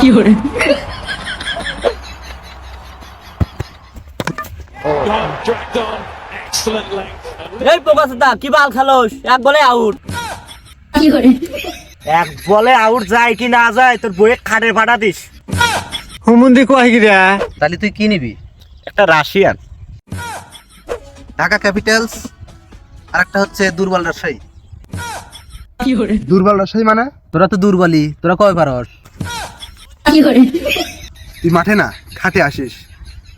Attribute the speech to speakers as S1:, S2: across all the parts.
S1: কি করে? খালোস? এক বলে আউট এক বলে আউট যায় কি না যায় তোর বইয়ে খাটে ফাটা দিস।
S2: হুমুন্দি কয় কি
S3: তাহলে তুই কি নিবি?
S1: একটা রাশিয়ান।
S3: ঢাকা ক্যাপিটালস আর একটা হচ্ছে দুর্বল রাজশাহী।
S4: কি করে?
S2: দুর্বল রাজশাহী মানে?
S3: তোরা তো দুর্বলই তোরা কয় পারস?
S4: 有人
S2: ，তুই মাঠে না খাটে আসিস।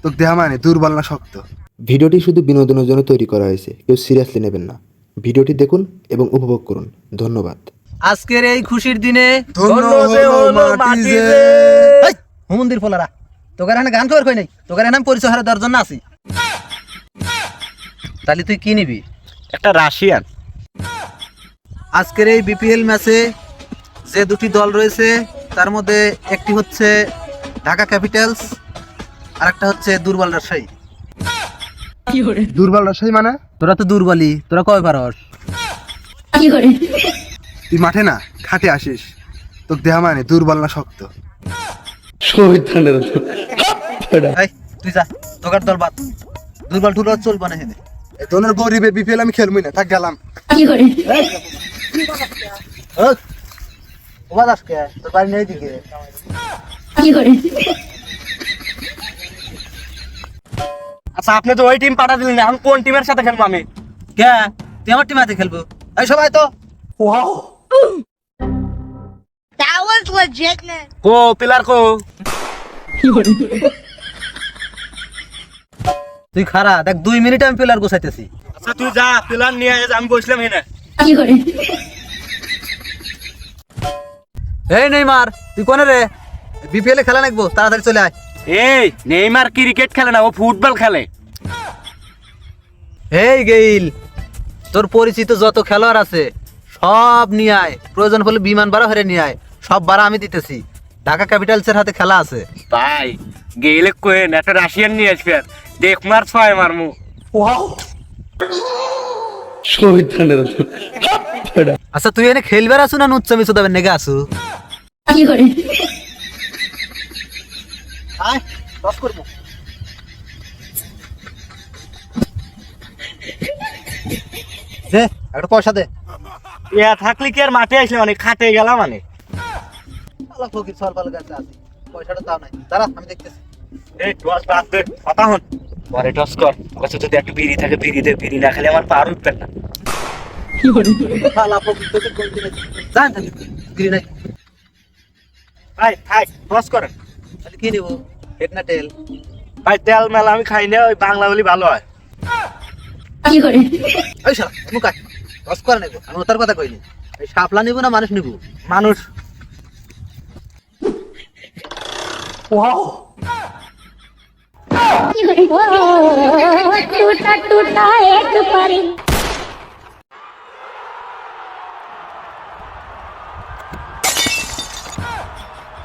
S2: তোর দেহা মানে দুর্বল না শক্ত।
S5: ভিডিওটি শুধু বিনোদনের জন্য তৈরি করা হয়েছে কেউ সিরিয়াসলি নেবেন না। ভিডিওটি দেখুন এবং উপভোগ করুন। ধন্যবাদ।
S3: আজকের এই খুশির দিনে হুমন্দির ফলারা। তোকার এখানে গান খবর কই নাই? তোকার এখানে পরিচয় হারে দশজন আছি। তাহলে তুই কি নিবি?
S1: একটা রাশিয়ান।
S3: আজকের এই বিপিএল ম্যাচে যে দুটি দল রয়েছে তার মধ্যে একটি হচ্ছে ঢাকা ক্যাপিটালস আর একটা হচ্ছে দুর্বল রাজশাহী।
S2: দুর্বল রাজশাহী মানে?
S3: তোরা তো দুর্বলই তোরা কবে পারস?
S2: তুই মাঠে না খাটে আসিস। তোর দেহা মানে দুর্বল না শক্ত।
S3: তুই যা তোকার দল বাদ। দুর্বল টুর্বল চলবে না হেনে
S2: তোর গরিবের বিপিএল আমি খেলবই না থাক গেলাম।
S3: তোর বাড়ি নেই দিকে।
S1: আচ্ছা আপনি তো ওই টিম পাঠা দিলেন আমি কোন টিমের সাথে খেলব আমি?
S3: হ্যাঁ তুই আমার টিমের খেলব? এই সবাই তো।
S1: কো পিলার কো।
S3: তুই খারা দেখ দুই মিনিট আমি পিলার গোছাইতেছি।
S1: আচ্ছা তুই যা পিলার নিয়ে আমি বসলাম এখানে।
S4: কি করে?
S3: এই নেইমার তুই কোনে রে? বিপিএল এ খেলা নাকবো তাড়াতাড়ি চলে আয়।
S1: এই নেইমার ক্রিকেট খেলে না ও ফুটবল খেলে।
S3: এই গেইল তোর পরিচিত যত খেলোয়াড় আছে সব নিয়ে আয়। প্রয়োজন হলে বিমান ভাড়া হরে নিয়ে আয়। সব ভাড়া আমি দিতেছি। ঢাকা ক্যাপিটালসের হাতে খেলা আছে।
S1: ভাই গেলে কোয়েন একটা রাশিয়ান নিয়ে আসবে দেখ মার ছয় মারমু।
S3: আচ্ছা তুই এনে খেলবার আসু না নুচ্চামি সুদাবেন নেগে আসু কি করে? একটা পয়সা দে।
S1: ইয়া থাকলি কি আর মাঠে আসলে মানে খাটে গেলাম মানে?
S3: পয়সাটা তাও নাই। দাঁড়া আমি দেখতেছি।
S1: বিড়ি থাকে বিড়ি বিড়ি না খেলে আমার
S3: পা
S1: ভাই থাক টস করেন
S3: তাহলে কি নিব হেড না টেল
S1: ভাই তেল মেলা আমি খাই না ওই বাংলা বলি ভালো হয়
S4: 有人，
S3: ওই শালা মুকাই দশ করে নেবো আমি ওটার কথা কইনি এই শাপলা নিব না মানুষ নিব
S1: মানুষ
S6: टूटा टूटा एक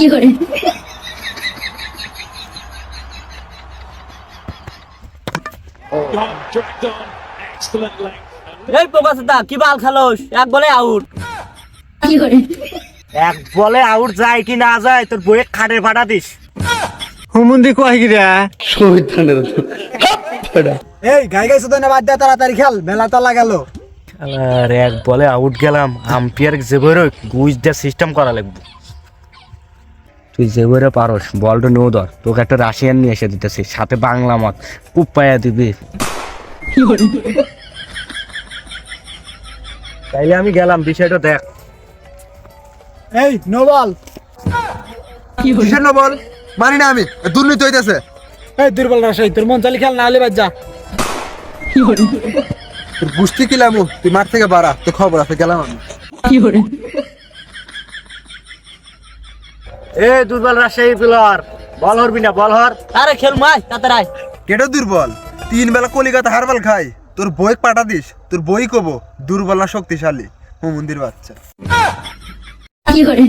S4: কি করে
S1: এই কি বাল খালোস? এক বলে আউট
S4: কি করে
S1: এক বলে আউট যায় কি না যায় তোর বইয়ে খাটে ফাটা দিস।
S2: হুমুন্দি কয় কি রে?
S3: এই গাই গাই সুদনে বাদ দে তাড়াতাড়ি খেল মেলা তলা গেল।
S1: আর এক বলে আউট গেলাম আম্পিয়ার জেবরো গুইজ দে সিস্টেম করা লাগবে। তুই যে যেভাবে পারস বলটা নেও ধর। তোকে একটা রাশিয়ান নিয়ে এসে দিতেছি সাথে বাংলা মত। খুব পায়া দিবি। তাইলে আমি গেলাম বিষয়টা দেখ।
S2: এই নোবাল।
S4: কি
S2: হইছে নোবাল? মানি না আমি দুর্নীতি হইতাছে।
S7: এই দুর্বল রাশাই তোর মন চালি খেল না আলে বাদ
S4: কি হইছে
S2: তোর বুঝতে কিলামু তুই মার থেকে বাড়া তো খবর আছে গেলাম আমি।
S4: কি হইছে
S1: এ দুর্বল রাজশাহী প্লেয়ার বল হরবি না বল হর।
S3: আরে খেল মাই তাতে আয়।
S2: কেটে দুর্বল? তিন বেলা কলিকাতা হারবাল খাই। তোর বই পাঠা দিস তোর বই কব দুর্বল না শক্তিশালী। ও মন্দির বাচ্চা।
S4: কি করে?